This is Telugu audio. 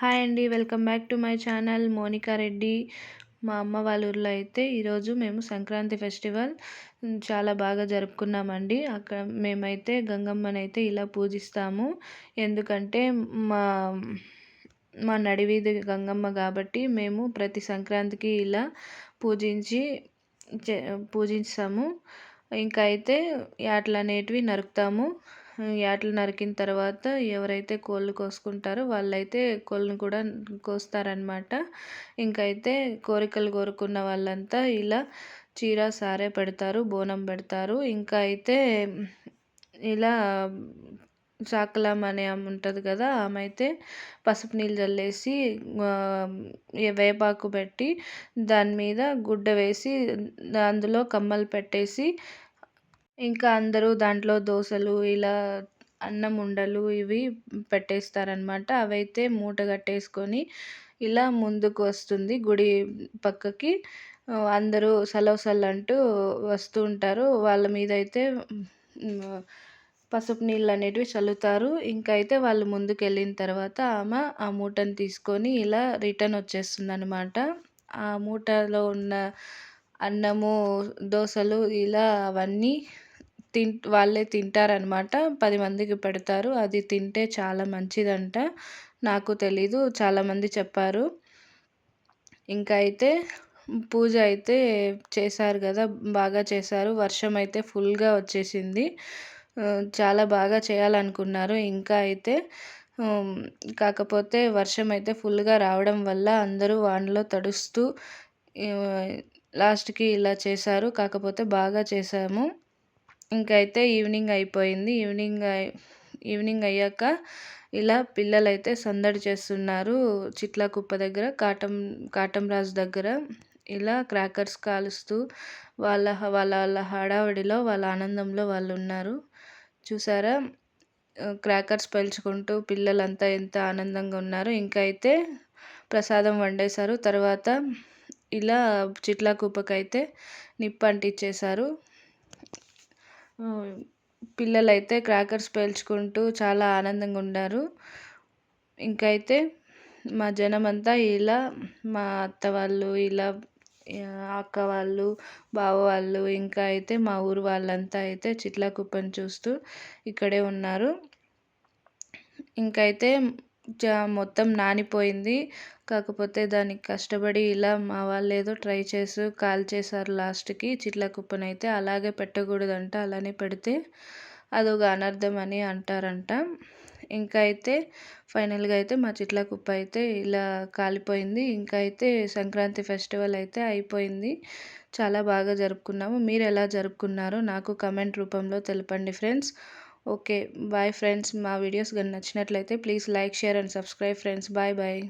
హాయ్ అండి welcome back to my channel Monica Reddy. మా అమ్మ వాళ్ళ ఊర్లో అయితే ఈరోజు మేము సంక్రాంతి ఫెస్టివల్ చాలా బాగా జరుపుకున్నామండి. అక్కడ మేమైతే గంగమ్మని అయితే ఇలా పూజిస్తాము. ఎందుకంటే మా మా నడివీధి గంగమ్మ కాబట్టి మేము ప్రతి సంక్రాంతికి ఇలా పూజించి పూజిస్తాము. ఇంకా అయితే యాటలు అనేటివి నరుకుతాము. యాటలు నరికిన తర్వాత ఎవరైతే కోళ్ళు కోసుకుంటారో వాళ్ళైతే కోళ్ళను కూడా కోస్తారనమాట ఇంకైతే కోరికలు కోరుకున్న వాళ్ళంతా ఇలా చీర సారే పెడతారు బోనం పెడతారు. ఇంకా అయితే ఇలా చాకలమ్మ అనే ఆమె ఉంటుంది కదా ఆమె అయితే పసుపు నీళ్ళు చల్లేసి వేపాకు పెట్టి దాని మీద గుడ్డ వేసి అందులో కమ్మలు పెట్టేసి ఇంకా అందరూ దాంట్లో దోశలు ఇలా అన్నం ఉండలు ఇవి పెట్టేస్తారనమాట అవైతే మూట కట్టేసుకొని ఇలా ముందుకు వస్తుంది గుడి పక్కకి. అందరూ సలవు అంటూ వస్తూ ఉంటారు. వాళ్ళ మీద అయితే పసుపు నీళ్ళు అనేటివి చల్లుతారు. ఇంకా అయితే వాళ్ళు ముందుకు వెళ్ళిన తర్వాత ఆమె ఆ మూటను తీసుకొని ఇలా రిటర్న్ వచ్చేస్తుంది అనమాట ఆ మూటలో ఉన్న అన్నము దోశలు ఇలా అవన్నీ తిన్ వాళ్ళే తింటారనమాట. పది మందికి పెడతారు. అది తింటే చాలా మంచిదంట. నాకు తెలీదు. చాలామంది చెప్పారు. ఇంకా అయితే పూజ అయితే చేశారు కదా. బాగా చేశారు. వర్షం అయితే ఫుల్గా వచ్చేసింది. చాలా బాగా చేయాలనుకున్నారు. ఇంకా అయితే కాకపోతే వర్షం అయితే ఫుల్గా రావడం వల్ల అందరూ వానలో తడుస్తూ లాస్ట్కి ఇలా చేశారు. కాకపోతే బాగా చేసాము ఇంకైతే ఈవినింగ్ అయిపోయింది. ఈవినింగ్ ఈవినింగ్ అయ్యాక ఇలా పిల్లలైతే సందడి చేస్తున్నారు. చిట్ల కుప్ప దగ్గర కాటం కాటం రాజు దగ్గర. ఇలా క్రాకర్స్ కాలుస్తూ వాళ్ళ వాళ్ళ వాళ్ళ హడావిడిలో వాళ్ళ ఆనందంలో వాళ్ళు ఉన్నారు. చూసారా? క్రాకర్స్ పేల్చుకుంటూ పిల్లలంతా ఎంత ఆనందంగా ఉన్నారు. ఇంకా అయితే ప్రసాదం వండేశారు. తర్వాత ఇలా చిట్ల కుప్పకైతే నిప్పు అంటించేశారు పిల్లలైతే క్రాకర్స్ పేల్చుకుంటూ చాలా ఆనందంగా ఉన్నారు ఇంకైతే అయితే మా జనం అంతా ఇలా మా అత్త వాళ్ళు ఇలా అక్క వాళ్ళు బావ వాళ్ళు ఇంకా అయితే మా ఊరు వాళ్ళంతా అయితే చిట్ల కుప్పని చూస్తూ ఇక్కడే ఉన్నారు. ఇంకైతే జా మొత్తం నానిపోయింది. కాకపోతే దానికి కష్టపడి ఇలా మా వాళ్ళు ఏదో ట్రై చేసి కాల్ చేశారు లాస్ట్కి. చిట్ల కుప్పనైతే అలాగే పెట్టకూడదంట అలానే పెడితే అదొక అనర్థం అని అంటారంట. ఇంకా అయితే ఫైనల్గా అయితే మా చిట్ల కుప్ప అయితే ఇలా కాలిపోయింది. ఇంకా అయితే సంక్రాంతి ఫెస్టివల్ అయితే అయిపోయింది. చాలా బాగా జరుపుకున్నాము. మీరు ఎలా జరుపుకున్నారో నాకు కమెంట్ రూపంలో తెలపండి ఫ్రెండ్స్. Okay bye friends. మా వీడియోస్ కానీ నచ్చినట్లయితే please like share and subscribe friends. Bye bye.